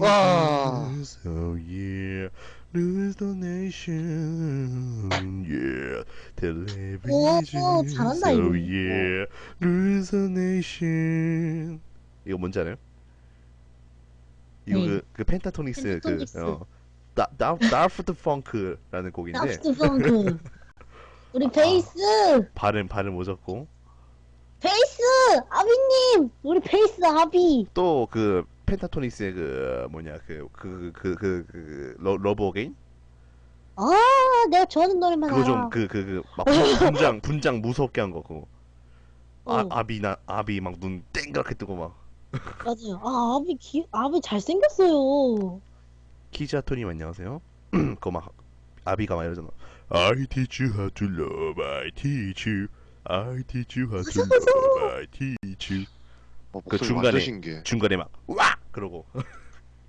와. So yeah, lose the nation, yeah, television. 오, 잘한다, so 이거. yeah, lose the nation. 이거 뭔지 알아요? 이거 네. 그, 그 펜타토닉스 그 펜타토닉스. 어, 다, 다, 다프트 펑크라는 곡인데 다프트 펑크. 우리 베이스! 발음 발음 오졌고 베이스! 아비님! 우리 베이스 아비! 또 그 펜타토닉스의 그 뭐냐 그 그 그 그그 러브 어게인 아, 내가 좋아하는 노래만 그거 알아. 좀그 그 그 막 분장 분장 무섭게 한 거고 아 어. 아비나 아비 막 눈 땡그랗게 뜨고 막 맞아요. 아, 아비 기, 아비 잘 생겼어요. 키자토님 안녕하세요 그거 막 아비가 막 이러잖아 I teach you how to love I teach you I teach you how to love I teach you 뭐그 중간에-. 중간에 막 와 그러고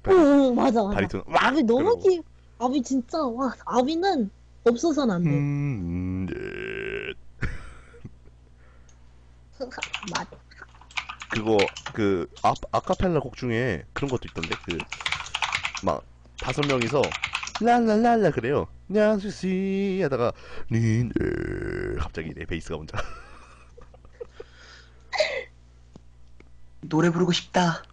응, 응, 맞아, 맞아. 바리톤 와 아비 너무 그러고. 귀, 아비 진짜, 와, 아비는 없어서는 안 돼. 음, 네. 맞아. 그거 그 아, 아카펠라 곡 중에 그런 것도 있던데 그 막 다섯 명이서 랄랄랄라 그래요 냐수씨 하다가 니네 갑자기 내 베이스가 먼저 노래 부르고 싶다.